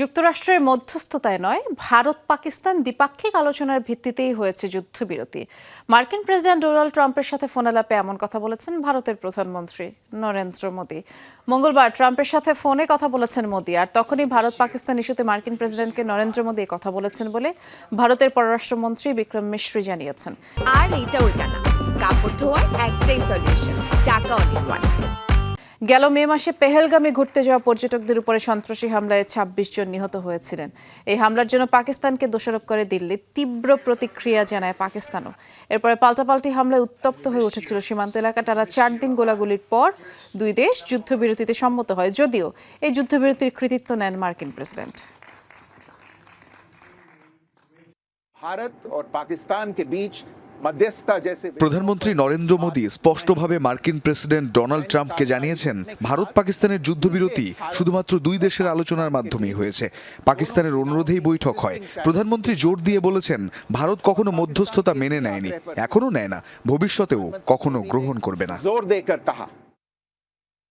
যুক্তরাষ্ট্রের মধ্যস্থতায় নয়, ভারত পাকিস্তান দ্বিপাক্ষিক আলোচনার ভিত্তিতেই হয়েছে যুদ্ধবিরতি। মার্কিন প্রেসিডেন্ট ডোনাল্ড ট্রাম্পের সাথে ফোনালাপে এমন কথা বলেছেন ভারতের প্রধানমন্ত্রী নরেন্দ্র মোদী। মঙ্গলবার ট্রাম্পের সাথে ফোনে কথা বলেছেন মোদী, আর তখনই ভারত পাকিস্তান ইস্যুতে মার্কিন প্রেসিডেন্টকে নরেন্দ্র মোদী কথা বলেছেন বলে ভারতের পররাষ্ট্রমন্ত্রী বিক্রম মিশ্রি জানিয়েছেন। আর এইটা ওইটা না, কাপড় ধোয়ার একটাই সলিউশন চাকা অনেক গেল মে মাসে পেহেলগামে ঘুরতে যাওয়া পর্যটকদের উপরে সন্ত্রাসী হামলায় ২৬ জন নিহত হয়েছিলেন এই হামলার জন্য পাকিস্তানকে দোষারোপ করে দিল্লি তীব্র প্রতিক্রিয়া জানায় পাকিস্তানও এরপরে পাল্টাপাল্টি হামলায় উত্তপ্ত হয়ে উঠেছিল সীমান্ত এলাকা টানা চার দিন গোলাগুলির পর দুই দেশ যুদ্ধবিরতিতে সম্মত হয় যদিও এই যুদ্ধবিরতির কৃতিত্ব নেন মার্কিন প্রেসিডেন্ট भारत और पाकिस्तान के बीच मध्यस्थता जैसे প্রধানমন্ত্রী নরেন্দ্র মোদী স্পষ্টভাবে মার্কিন প্রেসিডেন্ট ডোনাল্ড ট্রাম্পকে জানিয়েছেন ভারত পাকিস্তানের যুদ্ধবিরতি শুধুমাত্র দুই দেশের আলোচনার মাধ্যমেই হয়েছে। পাকিস্তানের অনুরোধেই বৈঠক হয়। প্রধানমন্ত্রী জোর দিয়ে বলেছেন ভারত কখনো মধ্যস্থতা মেনে নেয়নি এখনও নেয় না ভবিষ্যতেও কখনো গ্রহণ করবে না।